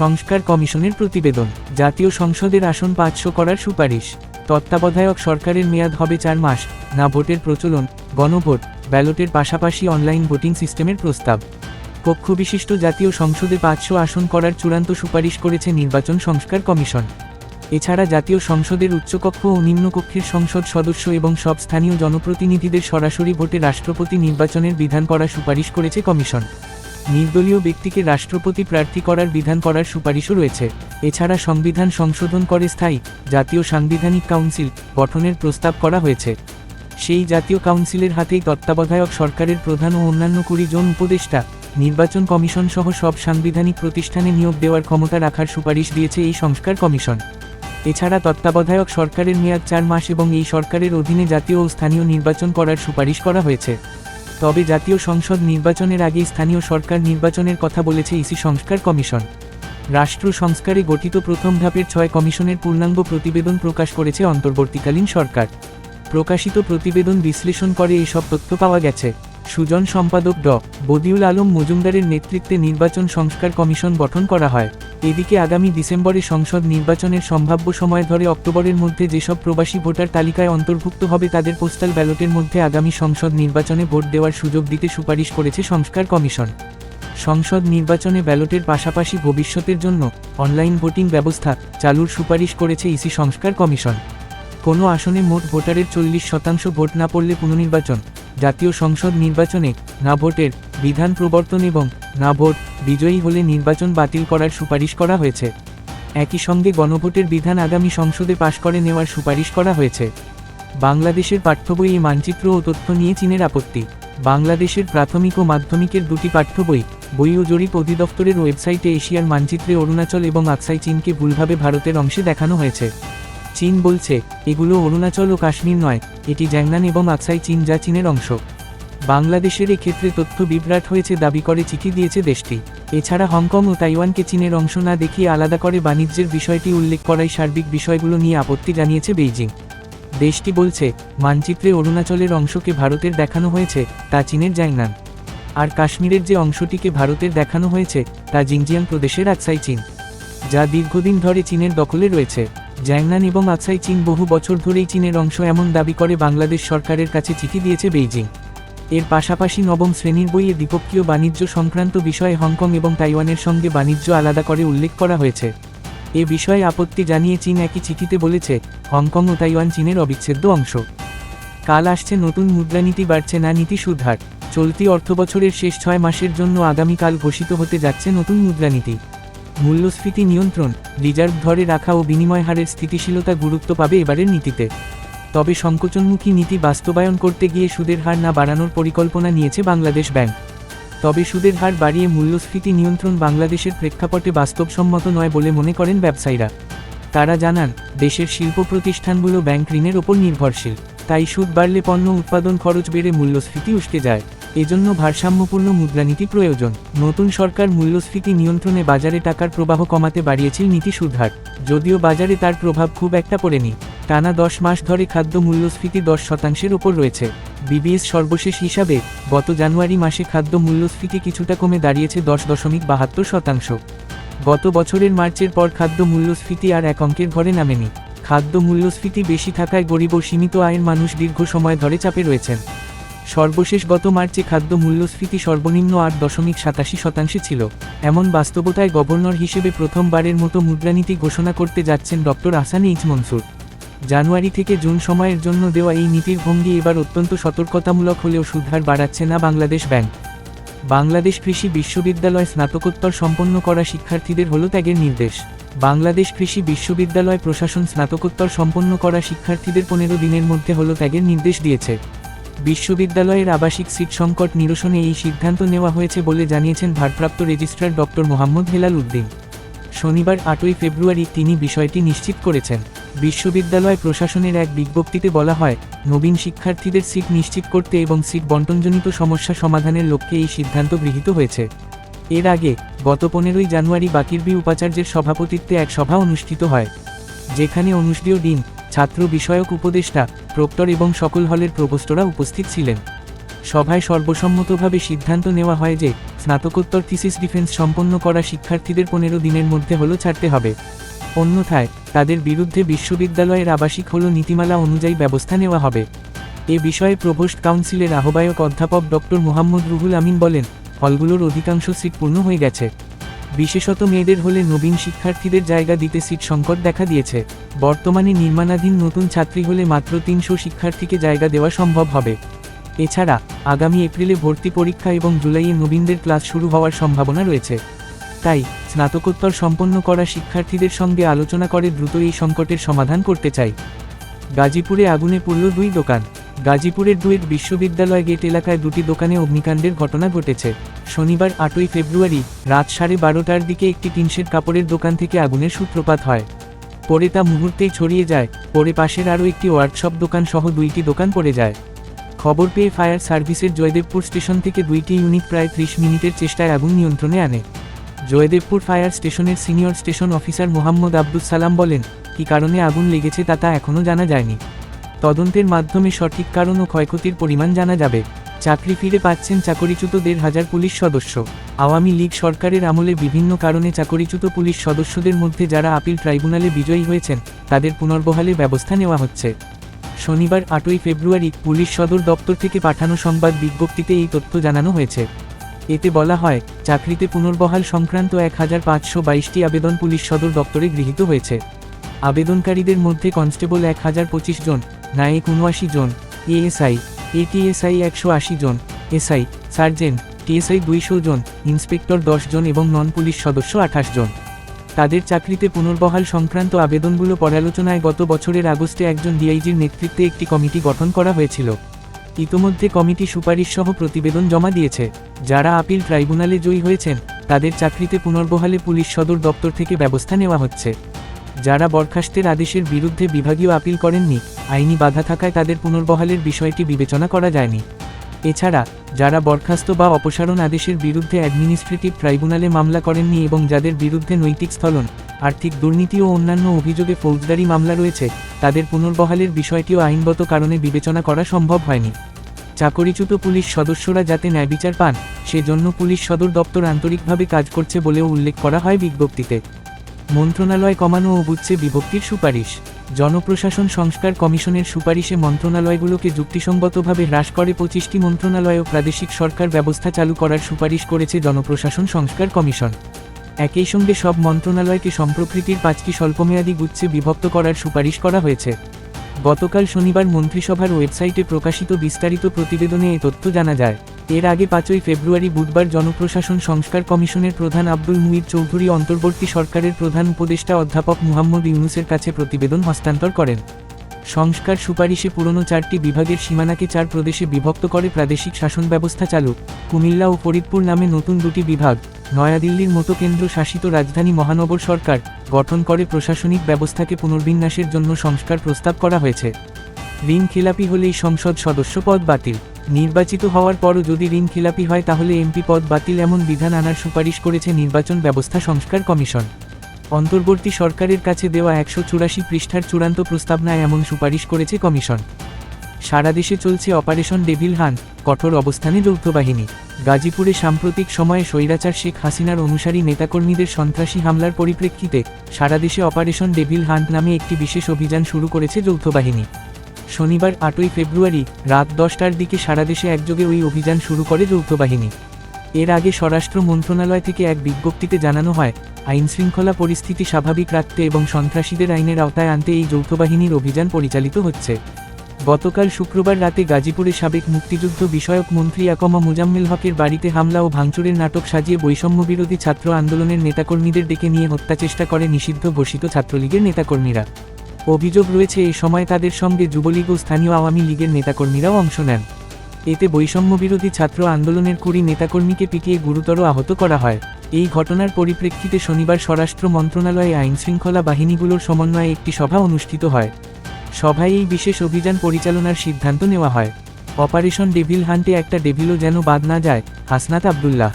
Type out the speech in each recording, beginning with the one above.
সংস্কার কমিশনের প্রতিবেদন। জাতীয় সংসদের আসন পাঁচশো করার সুপারিশ। তত্ত্বাবধায়ক সরকারের মেয়াদ হবে চার মাস। না ভোটের প্রচলন, গণভোট, ব্যালটের পাশাপাশি অনলাইন ভোটিং সিস্টেমের প্রস্তাব। কক্ষবিশিষ্ট জাতীয় সংসদে পাঁচশো আসন করার চূড়ান্ত সুপারিশ করেছে নির্বাচন সংস্কার কমিশন। এছাড়া জাতীয় সংসদের উচ্চকক্ষ ও নিম্নকক্ষের সংসদ সদস্য এবং সব স্থানীয় জনপ্রতিনিধিদের সরাসরি ভোটে রাষ্ট্রপতি নির্বাচনের বিধান করার সুপারিশ করেছে কমিশন। নির্দলীয় ব্যক্তিকে রাষ্ট্রপতি প্রার্থী করার বিধান করার সুপারিশও রয়েছে। এছাড়া সংবিধান সংশোধন করে স্থায়ী জাতীয় সাংবিধানিক কাউন্সিল গঠনের প্রস্তাব করা হয়েছে। সেই জাতীয় কাউন্সিলের হাতেই তত্ত্বাবধায়ক সরকারের প্রধান ও অন্যান্য কুড়ি জন উপদেষ্টা, নির্বাচন কমিশন সহ সব সাংবিধানিক প্রতিষ্ঠানে নিয়োগ দেওয়ার ক্ষমতা রাখার সুপারিশ দিয়েছে এই সংস্কার কমিশন। এছাড়া তত্ত্বাবধায়ক সরকারের মেয়াদ চার মাস এবং এই সরকারের অধীনে জাতীয় ও স্থানীয় নির্বাচন করার সুপারিশ করা হয়েছে। তবে জাতীয় সংসদ নির্বাচনের আগে স্থানীয় সরকার নির্বাচনের কথা বলেছে ইসি সংস্কার কমিশন। রাষ্ট্র সংস্কারে গঠিত প্রথম ধাপের ছয় কমিশনের পূর্ণাঙ্গ প্রতিবেদন প্রকাশ করেছে অন্তর্বর্তীকালীন সরকার। প্রকাশিত প্রতিবেদন বিশ্লেষণ করে এসব তথ্য পাওয়া গেছে। সুজন সম্পাদক ড. বদিউল আলম মজুমদারের নেতৃত্বে নির্বাচন সংস্কার কমিশন গঠন করা হয়। এদিকে আগামী ডিসেম্বরে সংসদ নির্বাচনের সম্ভাব্য সময় ধরে অক্টোবরের মধ্যে যেসব প্রবাসী ভোটার তালিকায় অন্তর্ভুক্ত হবে তাদের পোস্টাল ব্যালটের মধ্যে আগামী সংসদ নির্বাচনে ভোট দেওয়ার সুযোগ দিতে সুপারিশ করেছে সংস্কার কমিশন। সংসদ নির্বাচনে ব্যালটের পাশাপাশি ভবিষ্যতের জন্য অনলাইন ভোটিং ব্যবস্থা চালুর সুপারিশ করেছে ইসি সংস্কার কমিশন। কোনো আসনে মোট ভোটারের চল্লিশ শতাংশ ভোট না পড়লে পুনর্নির্বাচন জাতীয় সংসদ নির্বাচনে না ভোটের বিধান প্রবর্তন এবং না ভোট বিজয়ী হলে নির্বাচন বাতিল করার সুপারিশ করা হয়েছে। একই সঙ্গে গণভোটের বিধান আগামী সংসদে পাশ করে নেওয়ার সুপারিশ করা হয়েছে। বাংলাদেশের পাঠ্যবই এই মানচিত্র ও তথ্য নিয়ে চীনের আপত্তি। বাংলাদেশের প্রাথমিক ও মাধ্যমিকের দুটি পাঠ্যবই বই ও জরিপ অধিদপ্তরের ওয়েবসাইটে এশিয়ার মানচিত্রে অরুণাচল এবং আকসাই চীনকে ভুলভাবে ভারতের অংশে দেখানো হয়েছে। চীন বলছে, এগুলো অরুণাচল ও কাশ্মীর নয়, এটি জ্যাংনান এবং আকসাই চীন যা চীনের অংশ। বাংলাদেশের এক্ষেত্রে তথ্য বিভ্রাট হয়েছে দাবি করে চিঠি দিয়েছে দেশটি। এছাড়া হংকং ও তাইওয়ানকে চীনের অংশ না দেখিয়ে আলাদা করে বাণিজ্যের বিষয়টি উল্লেখ করায় সার্বিক বিষয়গুলো নিয়ে আপত্তি জানিয়েছে বেইজিং। দেশটি বলছে, মানচিত্রে অরুণাচলের অংশকে ভারতের দেখানো হয়েছে, তা চীনের জ্যাংনান। আর কাশ্মীরের যে অংশটিকে ভারতের দেখানো হয়েছে, তা জিংজিয়াং প্রদেশের আকসাই চীন, যা দীর্ঘদিন ধরে চীনের দখলে রয়েছে। জ্যাংনান এবং আকসাই চীন বহু বছর ধরেই চীনের অংশ এমন দাবি করে বাংলাদেশ সরকারের কাছে চিঠি দিয়েছে বেইজিং। এর পাশাপাশি নবম শ্রেণির বইয়ে দ্বিপক্ষীয় বাণিজ্য সংক্রান্ত বিষয়ে হংকং এবং তাইওয়ানের সঙ্গে বাণিজ্য আলাদা করে উল্লেখ করা হয়েছে। এ বিষয়ে আপত্তি জানিয়ে চীন একই চিঠিতে বলেছে, হংকং ও তাইওয়ান চীনের অবিচ্ছেদ্য অংশ। কাল আসছে নতুন মুদ্রানীতি বাড়ছে না নীতি সুধার। চলতি অর্থবছরের শেষ ছয় মাসের জন্য আগামীকাল ঘোষিত হতে যাচ্ছে নতুন মুদ্রানীতি। মূল্যস্ফীতি নিয়ন্ত্রণ, রিজার্ভ ধরে রাখা ও বিনিময় হারের স্থিতিশীলতা গুরুত্ব পাবে এবারের নীতিতে। তবে সংকোচনমুখী নীতি বাস্তবায়ন করতে গিয়ে সুদের হার না বাড়ানোর পরিকল্পনা নিয়েছে বাংলাদেশ ব্যাংক। তবে সুদের হার বাড়িয়ে মূল্যস্ফীতি নিয়ন্ত্রণ বাংলাদেশের প্রেক্ষাপটে বাস্তবসম্মত নয় বলে মনে করেন ব্যবসায়ীরা। তারা জানান, দেশের শিল্প প্রতিষ্ঠানগুলো ব্যাংক ঋণের ওপর নির্ভরশীল, তাই সুদ বাড়লে পণ্য উৎপাদন খরচ বেড়ে মূল্যস্ফীতি উস্কে যায়। এজন্য ভারসাম্যপূর্ণ মুদ্রানীতি প্রয়োজন। নতুন সরকার মূল্যস্ফীতি নিয়ন্ত্রণে বাজারে টাকার প্রবাহ কমাতে বাড়িয়েছিল নীতি সুদহার যদিও বাজারে তার প্রভাব খুব একটা পড়েনি। টানা দশ মাস ধরে খাদ্য মূল্যস্ফীতি দশ শতাংশের ওপর রয়েছে। বিবিএস সর্বশেষ হিসাবে গত জানুয়ারি মাসে খাদ্য মূল্যস্ফীতি কিছুটা কমে দাঁড়িয়েছে দশ দশমিক বাহাত্তর শতাংশ। গত বছরের মার্চের পর খাদ্য মূল্যস্ফীতি আর এক অঙ্কের ঘরে নামেনি। খাদ্য মূল্যস্ফীতি বেশি থাকায় গরিব ও সীমিত আয়ের মানুষ দীর্ঘ সময় ধরে চাপে রয়েছেন। সর্বশেষ গত মার্চে খাদ্য মূল্যস্ফীতি সর্বনিম্ন আট দশমিক সাতাশি শতাংশে ছিল। এমন বাস্তবতায় গভর্নর হিসেবে প্রথমবারের মতো মুদ্রানীতি ঘোষণা করতে যাচ্ছেন ডক্টর আসান এইচ মনসুর। জানুয়ারি থেকে জুন সময়ের জন্য দেওয়া এই নীতির ভঙ্গি এবার অত্যন্ত সতর্কতামূলক হলেও সুধার বাড়াচ্ছে না বাংলাদেশ ব্যাংক। বাংলাদেশ কৃষি বিশ্ববিদ্যালয় স্নাতকোত্তর সম্পন্ন করা শিক্ষার্থীদের হল ত্যাগের নির্দেশ। বাংলাদেশ কৃষি বিশ্ববিদ্যালয় প্রশাসন স্নাতকোত্তর সম্পন্ন করা শিক্ষার্থীদের পনেরো দিনের মধ্যে হল ত্যাগের নির্দেশ দিয়েছে। বিশ্ববিদ্যালয়ের আবাসিক সিট সংকট নিরসনে এই সিদ্ধান্ত নেওয়া হয়েছে বলে জানিয়েছেন ভারপ্রাপ্ত রেজিস্ট্রার ডক্টর মোহাম্মদ হেলাল উদ্দিন। শনিবার আটই ফেব্রুয়ারি তিনি বিষয়টি নিশ্চিত করেছেন। বিশ্ববিদ্যালয় প্রশাসনের এক বিজ্ঞপ্তিতে বলা হয়, নবীন শিক্ষার্থীদের সিট নিশ্চিত করতে এবং সিট বন্টনজনিত সমস্যা সমাধানের লক্ষ্যে এই সিদ্ধান্ত গৃহীত হয়েছে। এর আগে, গত পনেরোই জানুয়ারি বাকিরবি উপাচার্যের সভাপতিত্বে এক সভা অনুষ্ঠিত হয়। যেখানে অনুষ্ঠীয় দিন ছাত্র বিষয়ক উপদেষ্টা প্রক্টর এবং সকল হলের প্রভোস্টরা উপস্থিত ছিলেন। সভায় সর্বসম্মতভাবে সিদ্ধান্ত নেওয়া হয় যে, স্নাতকোত্তর থিসিস ডিফেন্স সম্পন্ন করা শিক্ষার্থীদের পনেরো দিনের মধ্যে হলো ছাড়তে হবে। অন্যথায়, তাদের বিরুদ্ধে বিশ্ববিদ্যালয়ের আবাসিক হল নীতিমালা অনুযায়ী ব্যবস্থা নেওয়া হবে। এ বিষয়ে প্রভোস্ট কাউন্সিলের আহ্বায়ক অধ্যাপক ডক্টর মোহাম্মদ রুহুল আমিন বলেন, হলগুলোর অধিকাংশ সিট পূর্ণ হয়ে গেছে। বিশেষত মেয়েদের হলে নবীন শিক্ষার্থীদের জায়গা দিতে সিট সংকট দেখা দিয়েছে। বর্তমানে নির্মাণাধীন নতুন ছাত্রী হলে মাত্র তিনশো শিক্ষার্থীকে জায়গা দেওয়া সম্ভব হবে। এছাড়া, আগামী এপ্রিলে ভর্তি পরীক্ষা এবং জুলাইয়ে নবীনদের ক্লাস শুরু হওয়ার সম্ভাবনা রয়েছে। তাই, স্নাতকোত্তর সম্পন্ন করা শিক্ষার্থীদের সঙ্গে আলোচনা করে দ্রুত এই সংকটের সমাধান করতে চাই। গাজীপুরে আগুনে পড়ল দুই দোকান। গাজীপুরের দুয়েট বিশ্ববিদ্যালয় গেট এলাকায় দুটি দোকানে অগ্নিকাণ্ডের ঘটনা ঘটেছে। শনিবার আটই ফেব্রুয়ারি, রাত সাড়ে বারোটার দিকে একটি টিনশেড কাপড়ের দোকান থেকে আগুনের সূত্রপাত হয়। পরে তা মুহূর্তেই ছড়িয়ে যায়, পরে পাশের আরও একটি ওয়ার্কশপ দোকান সহ দুইটি দোকান পড়ে যায়। খবর পেয়ে ফায়ার সার্ভিসের জয়দেবপুর স্টেশন থেকে দুইটি ইউনিট প্রায় ত্রিশ মিনিটের চেষ্টায় আগুন নিয়ন্ত্রণে আনে। জয়দেবপুর ফায়ার স্টেশনের senior station officer Mohammad Abdus Salam বলেন, কী কারণে আগুন লেগেছে তা তা এখনও জানা যায়নি। তদন্তের মাধ্যমে সঠিক কারণ ও ক্ষয়ক্ষতির পরিমাণ জানা যাবে। চাকরি ফিরে পাচ্ছেন চাকরিচ্যুত দেড় হাজার পুলিশ সদস্য। আওয়ামী লীগ সরকারের আমলে বিভিন্ন কারণে চাকরিচ্যুত পুলিশ সদস্যদের মধ্যে যারা আপিল ট্রাইব্যুনালে বিজয়ী হয়েছেন, তাদের পুনর্বহালে ব্যবস্থা নেওয়া হচ্ছে। শনিবার আটই ফেব্রুয়ারি পুলিশ সদর দপ্তর থেকে পাঠানো সংবাদ বিজ্ঞপ্তিতে এই তথ্য জানানো হয়েছে। এতে বলা হয়, চাকরিতে পুনর্বহাল সংক্রান্ত এক হাজার পাঁচশো বাইশটি আবেদন পুলিশ সদর দপ্তরে গৃহীত হয়েছে। আবেদনকারীদের মধ্যে কনস্টেবল এক হাজার পঁচিশ জন, নায়ক উনআশি জন, এএসআই এটিএসআই একশো আশি জন এসআই সার্জেন্ট টিএসআই দুইশো জন, ইন্সপেক্টর দশ জন এবং নন পুলিশ সদস্য আঠাশ জন। তাদের চাকরিতে পুনর্বহাল সংক্রান্ত আবেদনগুলো পর্যালোচনায় গত বছরের আগস্টে একজন ডিআইজির নেতৃত্বে একটি কমিটি গঠন করা হয়েছিল। ইতোমধ্যে কমিটি সুপারিশ সহ প্রতিবেদন জমা দিয়েছে। যারা আপিল ট্রাইব্যুনালে জয়ী হয়েছেন, তাদের চাকরিতে পুনর্বহালে পুলিশ সদর দপ্তর থেকে ব্যবস্থা নেওয়া হচ্ছে। যারা বরখাস্তের আদেশের বিরুদ্ধে বিভাগীয় আপিল করেননি, আইনি বাধা থাকায় তাদের পুনর্বহালের বিষয়টি বিবেচনা করা যায়নি। এছাড়া, যারা বরখাস্ত বা অপসারণ আদেশের বিরুদ্ধে অ্যাডমিনিস্ট্রেটিভ ট্রাইব্যুনালে মামলা করেননি এবং যাদের বিরুদ্ধে নৈতিক স্থলন, আর্থিক দুর্নীতি ও অন্যান্য অভিযোগে ফৌজদারি মামলা রয়েছে, তাদের পুনর্বহালের বিষয়টিও আইনগত কারণে বিবেচনা করা সম্ভব হয়নি। চাকরিচ্যুত পুলিশ সদস্যরা যাতে ন্যায়বিচার পান, সেজন্য পুলিশ সদর দপ্তর আন্তরিকভাবে কাজ করছে বলেও উল্লেখ করা হয় বিজ্ঞপ্তিতে। মন্ত্রণালয় কমানো ও বুঝছে বিভক্তির সুপারিশ। জনপ্রশাসন সংস্কার কমিশনের সুপারিশে মন্ত্রণালয়গুলোকে যুক্তিসঙ্গতভাবে হ্রাস করে পঁচিশটি মন্ত্রণালয় ও প্রাদেশিক সরকার ব্যবস্থা চালু করার সুপারিশ করেছে জনপ্রশাসন সংস্কার কমিশন। একই সঙ্গে সব মন্ত্রণালয়কে সম্প্রকৃতির পাঁচটি স্বল্পমেয়াদী গুচ্ছে বিভক্ত করার সুপারিশ করা হয়েছে। গতকাল শনিবার মন্ত্রিসভার ওয়েবসাইটে প্রকাশিত বিস্তারিত প্রতিবেদনে এ তথ্য জানা যায়। এর আগে পাঁচই ফেব্রুয়ারি বুধবার জনপ্রশাসন সংস্কার কমিশনের প্রধান আব্দুল মুহিত চৌধুরী অন্তর্বর্তী সরকারের প্রধান উপদেষ্টা অধ্যাপক মুহাম্মদ ইউনুসের কাছে প্রতিবেদন হস্তান্তর করেন। সংস্কার সুপারিশে পুরনো চারটি বিভাগের সীমানাকে চার প্রদেশে বিভক্ত করে প্রাদেশিক শাসন ব্যবস্থা চালু। কুমিল্লা ও ফরিদপুর নামে নতুন দুটি বিভাগ, নয়াদিল্লির মতো কেন্দ্র শাসিত রাজধানী মহানগর সরকার, গঠন করে প্রশাসনিক ব্যবস্থাকে পুনর্বিন্যাসের জন্য সংস্কার প্রস্তাব করা হয়েছে। ঋণ খেলাপি হলেই সংসদ সদস্য পদ বাতিল। নির্বাচিত হওয়ার পরও যদি ঋণ খেলাপি হয়, তাহলে এমপি পদ বাতিল এমন বিধান আনার সুপারিশ করেছে নির্বাচন ব্যবস্থা সংস্কার কমিশন। অন্তর্বর্তী সরকারের কাছে দেওয়া একশো চুরাশি পৃষ্ঠার চূড়ান্ত প্রস্তাবনায় এমন সুপারিশ করেছে কমিশন। সারা দেশে চলছে অপারেশন ডেভিল হান কঠোর অবস্থানে যৌথ বাহিনী গাজীপুরে সাম্প্রতিক সময়ে স্বৈরাচার শেখ হাসিনার অনুসারী নেতাকর্মীদের সন্ত্রাসী হামলার পরিপ্রেক্ষিতে সারা দেশে অপারেশন ডেভিল হান্ট নামে একটি বিশেষ অভিযান শুরু করেছে যৌথ বাহিনী শনিবার আটই ফেব্রুয়ারি রাত দশটার দিকে সারা দেশে একযোগে ওই অভিযান শুরু করে যৌথ বাহিনী এর আগে স্বরাষ্ট্র মন্ত্রণালয় থেকে এক বিজ্ঞপ্তিতে জানানো হয়, আইনশৃঙ্খলা পরিস্থিতি স্বাভাবিক রাখতে এবং সন্ত্রাসীদের আইনের আওতায় আনতে এই যৌথ বাহিনীর অভিযান পরিচালিত হচ্ছে। গতকাল শুক্রবার রাতে গাজীপুরে সাবেক মুক্তিযুদ্ধ বিষয়ক মন্ত্রী একমা মুজাম্মেল হকের বাড়িতে হামলা ও ভাঙচুরের নাটক সাজিয়ে বৈষম্যবিরোধী ছাত্র আন্দোলনের নেতাকর্মীদের ডেকে নিয়ে হত্যাচেষ্টা করে নিষিদ্ধ ঘোষিত ছাত্রলীগের নেতাকর্মীরা। অভিযোগ রয়েছে, এই সময় তাদের সঙ্গে যুবলীগ ও স্থানীয় আওয়ামী লীগের নেতাকর্মীরাও অংশ নেন। এতে বৈষম্যবিরোধী ছাত্র আন্দোলনের কুড়ি নেতাকর্মীকে পিটিয়ে গুরুতর আহত করা হয়। এই ঘটনার পরিপ্রেক্ষিতে শনিবার স্বরাষ্ট্র মন্ত্রণালয়ে আইনশৃঙ্খলা বাহিনীগুলোর সমন্বয়ে একটি সভা অনুষ্ঠিত হয়। সভায় এই বিশেষ অভিযান পরিচালনার সিদ্ধান্ত নেওয়া হয়। অপারেশন ডেভিল হান্টে একটা ডেভিলও যেন বাদ না যায়, হাসনাত আবদুল্লাহ।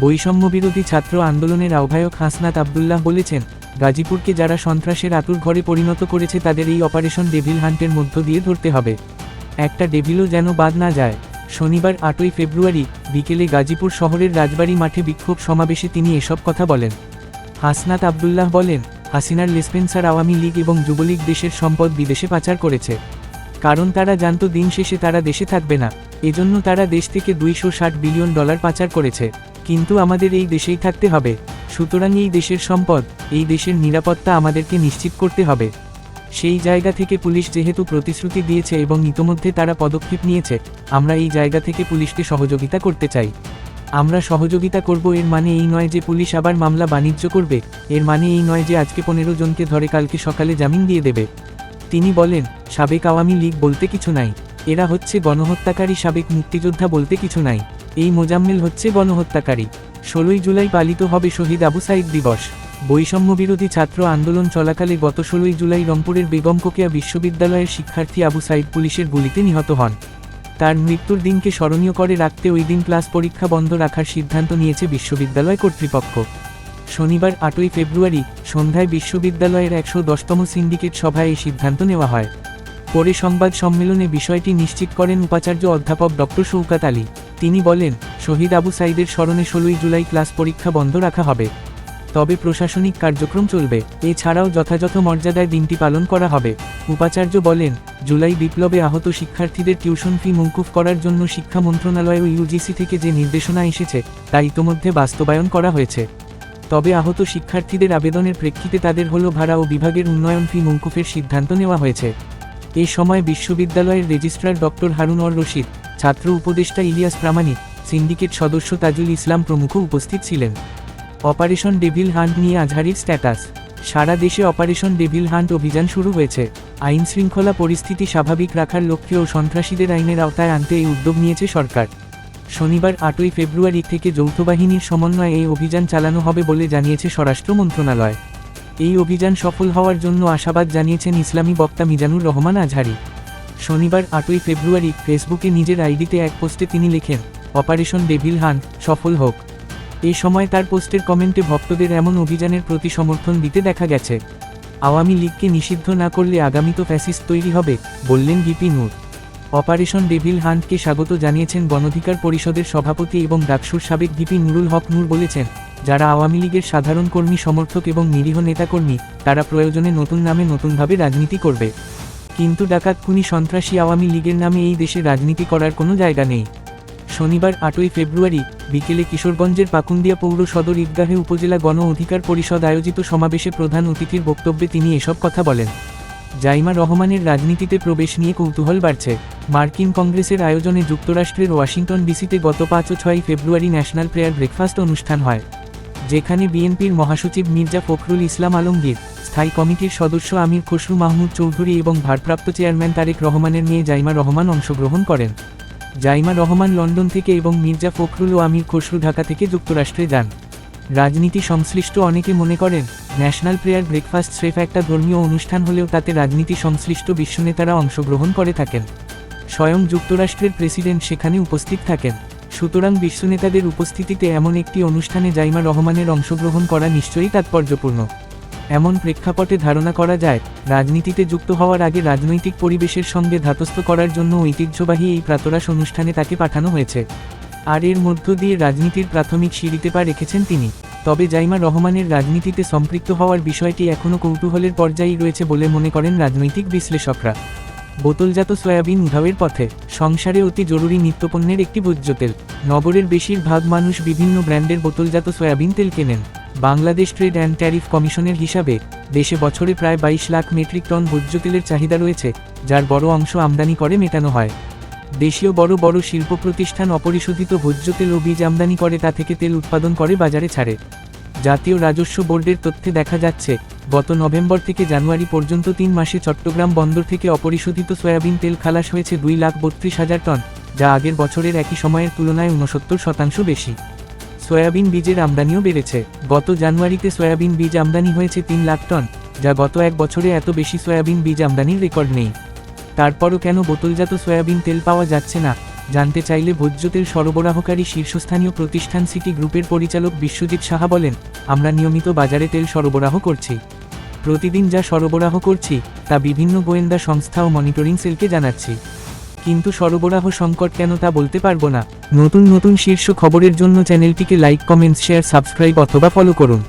বৈষম্যবিরোধী ছাত্র আন্দোলনের আহ্বায়ক হাসনাত আবদুল্লাহ বলেছেন, গাজীপুরকে যারা সন্ত্রাসের আতুর ঘরে পরিণত করেছে তাদের এই অপারেশন ডেভিল হান্টের মধ্য দিয়ে ধরতে হবে। একটা ডেভিলও যেন বাদ না যায়। শনিবার আটই ফেব্রুয়ারি বিকেলে গাজীপুর শহরের রাজবাড়ী মাঠে বিক্ষোভ সমাবেশে তিনি এসব কথা বলেন। হাসনাত আবদুল্লাহ বলেন, হাসিনার লেসপেন্সার আওয়ামী লীগ এবং যুবলীগ দেশের সম্পদ বিদেশে পাচার করেছে। কারণ তারা জানত দিন শেষে তারা দেশে থাকবে না। এজন্য তারা দেশ থেকে দুইশো ষাট বিলিয়ন ডলার পাচার করেছে। কিন্তু আমাদের এই দেশেই থাকতে হবে। সুতরাং এই দেশের সম্পদ, এই দেশের নিরাপত্তা আমাদেরকে নিশ্চিত করতে হবে। সেই জায়গা থেকে পুলিশ যেহেতু প্রতিশ্রুতি দিয়েছে এবং ইতোমধ্যে তারা পদক্ষেপ নিয়েছে, আমরা এই জায়গা থেকে পুলিশকে সহযোগিতা করতে চাই। আমরা সহযোগিতা করব এর মানে এই নয় যে পুলিশ আবার মামলা বাণিজ্য করবে, এর মানে এই নয় যে আজকে পনেরো জনকে ধরে কালকে সকালে জামিন দিয়ে দেবে। তিনি বলেন, সাবেক আওয়ামী লীগ বলতে কিছু নাই। এরা হচ্ছে গণহত্যাকারী সাবেক মুক্তিযোদ্ধা বলতে কিছু নাই। এই মোজাম্মেল হচ্ছে গণহত্যাকারী। ষোলোই জুলাই পালিত হবে শহীদ আবু সাইদ দিবস। বৈষম্য বিরোধী ছাত্র আন্দোলন চলাকালে গত ষোলোই জুলাই রংপুরের বেগম কোকিয়া বিশ্ববিদ্যালয়ের শিক্ষার্থী আবু সাইদ পুলিশের গুলিতে নিহত হন। তার মৃত্যুর দিনকে স্মরণীয় করে রাখতে ওই দিন ক্লাস পরীক্ষা বন্ধ রাখার সিদ্ধান্ত নিয়েছে বিশ্ববিদ্যালয় কর্তৃপক্ষ। শনিবার আটই ফেব্রুয়ারি সন্ধ্যায় বিশ্ববিদ্যালয়ের একশো দশতম সিন্ডিকেট সভায় এই সিদ্ধান্ত নেওয়া হয়। পরে সংবাদ সম্মেলনে বিষয়টি নিশ্চিত করেন উপাচার্য অধ্যাপক ডক্টর শৌকাত আলী। তিনি বলেন, শহীদ আবু সাইদের স্মরণে ষোলোই জুলাই ক্লাস পরীক্ষা বন্ধ রাখা হবে। তবে প্রশাসনিক কার্যক্রম চলবে। এছাড়াও যথাযথ মর্যাদায় দিনটি পালন করা হবে। উপাচার্য বলেন, জুলাই বিপ্লবে আহত শিক্ষার্থীদের টিউশন ফি মৌকুফ করার জন্য শিক্ষা মন্ত্রণালয় ও ইউজিসি থেকে যে নির্দেশনা এসেছে, তা ইতোমধ্যে বাস্তবায়ন করা হয়েছে। তবে আহত শিক্ষার্থীদের আবেদনের প্রেক্ষিতে তাদের হল ভাড়া ও বিভাগের উন্নয়ন ফি মৌকুফের সিদ্ধান্ত নেওয়া হয়েছে। এ সময় বিশ্ববিদ্যালয়ের registrar doctor Harun or Rashid, ছাত্র উপদেষ্টা ইলিয়াস প্রামাণিক, সিন্ডিকেট সদস্য তাজুল ইসলাম প্রমুখ উপস্থিত ছিলেন। অপারেশন ডেভিল হান্ট নিয়ে আজহারির স্ট্যাটাস। সারা দেশে অপারেশন ডেভিল হান্ট অভিযান শুরু হয়েছে। আইন শৃঙ্খলা পরিস্থিতি স্বাভাবিক রাখার লক্ষ্যে ও সন্ত্রাসীদের আইনের আওতায় আনতে এই উদ্যোগ নিয়েছে সরকার। শনিবার আটই ফেব্রুয়ারি থেকে যৌথ বাহিনীর সমন্বয়ে এই অভিযান চালানো হবে বলে জানিয়েছে স্বরাষ্ট্র মন্ত্রণালয়। এই অভিযান সফল হওয়ার জন্য আশাবাদ জানিয়েছেন ইসলামী বক্তা মিজানুর রহমান আজহারি। শনিবার, আটই ফেব্রুয়ারি, ফেসবুকে নিজের আইডিতে এক পোস্টে তিনি লেখেন, অপারেশন ডেভিল হান্ট সফল হোক। এ সময় তার পোস্টের কমেন্টে ভক্তদের এমন অভিযানের প্রতি সমর্থন দিতে দেখা গেছে। আওয়ামী লীগকে নিষিদ্ধ না করলে আগামী তো ফ্যাসিস্ট তৈরি হবে, বললেন গিপি নূর। অপারেশন ডেভিল হান্টকে স্বাগত জানিয়েছেন গণধিকার পরিষদের সভাপতি এবং ডাকসুর সাবেক ভিপি নুরুল হক নূর বলেছেন যারা আওয়ামী লীগের সাধারণ কর্মী, সমর্থক এবং নিরীহ নেতাকর্মী, তারা প্রয়োজনে নতুন নামে নতুনভাবে রাজনীতি করবে। কিন্তু ডাকাত, খুনি, সন্ত্রাসী আওয়ামী লীগের নামে এই দেশে রাজনীতি করার কোনো জায়গা নেই। শনিবার, আটই ফেব্রুয়ারি, বিকেলে কিশোরগঞ্জের পাকুন্দিয়া পৌর সদর ঈদগাহে উপজেলা গণ অধিকার পরিষদ আয়োজিত সমাবেশে প্রধান অতিথির বক্তব্যে তিনি এসব কথা বলেন। জাইমা রহমানের রাজনীতিতে প্রবেশ নিয়ে কৌতূহল বাড়ছে। মার্কিন কংগ্রেসের আয়োজনে যুক্তরাষ্ট্রের ওয়াশিংটন ডিসিতে গত পাঁচ ও ছয় ফেব্রুয়ারি ন্যাশনাল প্রেয়ার ব্রেকফাস্ট অনুষ্ঠান হয়। যেখানে বিএনপির মহাসচিব মির্জা ফখরুল ইসলাম আলমগীর, স্থায়ী কমিটির সদস্য আমির খসরু মাহমুদ চৌধুরী এবং ভারপ্রাপ্ত চেয়ারম্যান তারেক রহমানের মেয়ে জাইমা রহমান অংশগ্রহণ করেন। জাইমা রহমান লন্ডন থেকে এবং মির্জা ফখরুল ও আমির খসরু ঢাকা থেকে যুক্তরাষ্ট্রে যান। রাজনীতি সংশ্লিষ্ট অনেকে মনে করেন, ন্যাশনাল প্রেয়ার ব্রেকফাস্ট স্রেফ একটা ধর্মীয় অনুষ্ঠান হলেও তাতে রাজনীতি সংশ্লিষ্ট বিশ্বনেতারা অংশগ্রহণ করে থাকেন। স্বয়ং যুক্তরাষ্ট্রের প্রেসিডেন্ট সেখানে উপস্থিত থাকেন। সুতরাং বিশ্বনেতাদের উপস্থিতিতে এমন একটি অনুষ্ঠানে জাইমা রহমানের অংশগ্রহণ করা নিশ্চয়ই তাৎপর্যপূর্ণ। এমন প্রেক্ষাপটে ধারণা করা যায়, রাজনীতিতে যুক্ত হওয়ার আগে রাজনৈতিক পরিবেশের সঙ্গে ধাতস্থ করার জন্য ঐতিহ্যবাহী এই প্রাতরাস অনুষ্ঠানে তাকে পাঠানো হয়েছে। আর এর মধ্য দিয়ে রাজনীতির প্রাথমিক সিঁড়িতে পা রেখেছেন তিনি। তবে জাইমা রহমানের রাজনীতিতে সম্পৃক্ত হওয়ার বিষয়টি এখনও কৌতূহলের পর্যায়েই রয়েছে বলে মনে করেন রাজনৈতিক বিশ্লেষকরা। বোতলজাত সয়াবিন উধাবের পথে, সংসারে অতি জরুরি নিত্যপণ্যের একটি ভোজ্য তেল নগরের বেশিরভাগ মানুষ বিভিন্ন ব্র্যান্ডের বোতলজাত সয়াবিন তেল কেনেন। বাংলাদেশ ট্রেড অ্যান্ড ট্যারিফ কমিশনের হিসাবে, দেশে বছরে প্রায় বাইশ লাখ মেট্রিক টন ভোজ্য তেলের চাহিদা রয়েছে, যার বড় অংশ আমদানি করে মেটানো হয়। দেশীয় বড় বড় শিল্প প্রতিষ্ঠান অপরিশোধিত ভোজ্য তেল ও বীজ আমদানি করে তা থেকে তেল উৎপাদন করে বাজারে ছাড়ে। জাতীয় রাজস্ব বোর্ডের তথ্যে দেখা যাচ্ছে, গত নভেম্বর থেকে জানুয়ারি পর্যন্ত তিন মাসে চট্টগ্রাম বন্দর থেকে অপরিশোধিত সয়াবিন তেল খালাস হয়েছে দুই লাখ বত্রিশ হাজার টন, যা আগের বছরের একই সময়ের তুলনায় ঊনসত্তর শতাংশ বেশি। সয়াবিন বীজের আমদানিও বেড়েছে, গত জানুয়ারিতে সয়াবিন বীজ আমদানি হয়েছে তিন লাখ টন, যা গত এক বছরে এত বেশি সয়াবিন বীজ আমদানির রেকর্ড নেই। তারপরও কেন বোতলজাত সয়াবিন তেল পাওয়া যাচ্ছে না? জানতে চাইলে ভোজ্য তেল সরবরাহকারী শীর্ষস্থানীয় প্রতিষ্ঠান সিটি গ্রুপের পরিচালক বিশ্বজিৎ সাহা বলেন, আমরা নিয়মিত বাজারে তেল সরবরাহ করছি। প্রতিদিন যা সরবরাহ করছি, তা বিভিন্ন গোয়েন্দা সংস্থা ও মনিটরিং সেলকে জানাচ্ছি। কিন্তু সরবরাহ সংকট কেন তা বলতে পারব না। নতুন নতুন শীর্ষ খবরের জন্য চ্যানেলটিকে লাইক কমেন্টস শেয়ার, সাবস্ক্রাইব অথবা ফলো করুন।